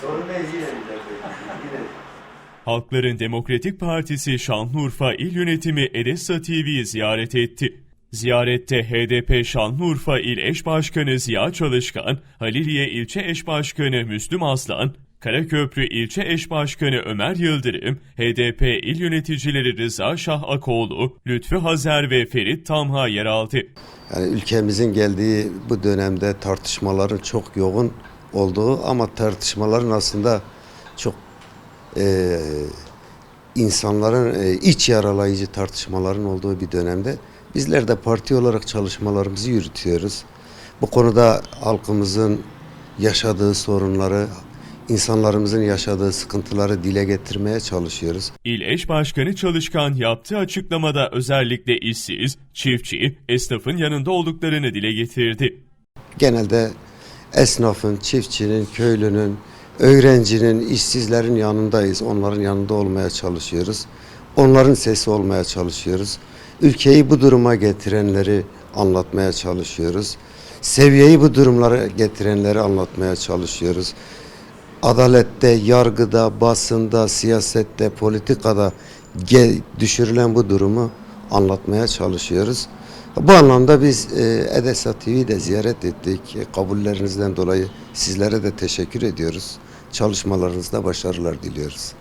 Sorun ne yine Yine. Halkların Demokratik Partisi Şanlıurfa İl Yönetimi Edessa TV'yi ziyaret etti. Ziyarette HDP Şanlıurfa İl Eş Başkanı Ziya Çalışkan, Haliliye İlçe Eş Başkanı Müslüm Aslan, Karaköprü İlçe Eş Başkanı Ömer Yıldırım, HDP İl Yöneticileri Rıza Şah Akoğlu, Lütfü Hazer ve Ferit Tamha yer aldı. Yani ülkemizin geldiği bu dönemde tartışmaların çok yoğun olduğu ama tartışmaların aslında çok eee, insanların eee, iç yaralayıcı tartışmaların olduğu bir dönemde bizler de parti olarak çalışmalarımızı yürütüyoruz. Bu konuda halkımızın yaşadığı sorunları, insanlarımızın yaşadığı sıkıntıları dile getirmeye çalışıyoruz. İl Eş Başkanı Çalışkan yaptığı açıklamada özellikle işsiz, çiftçi, esnafın yanında olduklarını dile getirdi. genelde esnafın, çiftçinin, köylünün, öğrencinin, işsizlerin yanındayız. Onların yanında olmaya çalışıyoruz. Onların sesi olmaya çalışıyoruz. Ülkeyi bu duruma getirenleri anlatmaya çalışıyoruz. Seviyeyi bu durumlara getirenleri anlatmaya çalışıyoruz. Adalette, yargıda, basında, siyasette, politikada düşürülen bu durumu anlatmaya çalışıyoruz. Bu anlamda biz e, Edessa TV'yi de ziyaret ettik. E, Kabullerinizden dolayı sizlere de teşekkür ediyoruz. Çalışmalarınızda başarılar diliyoruz.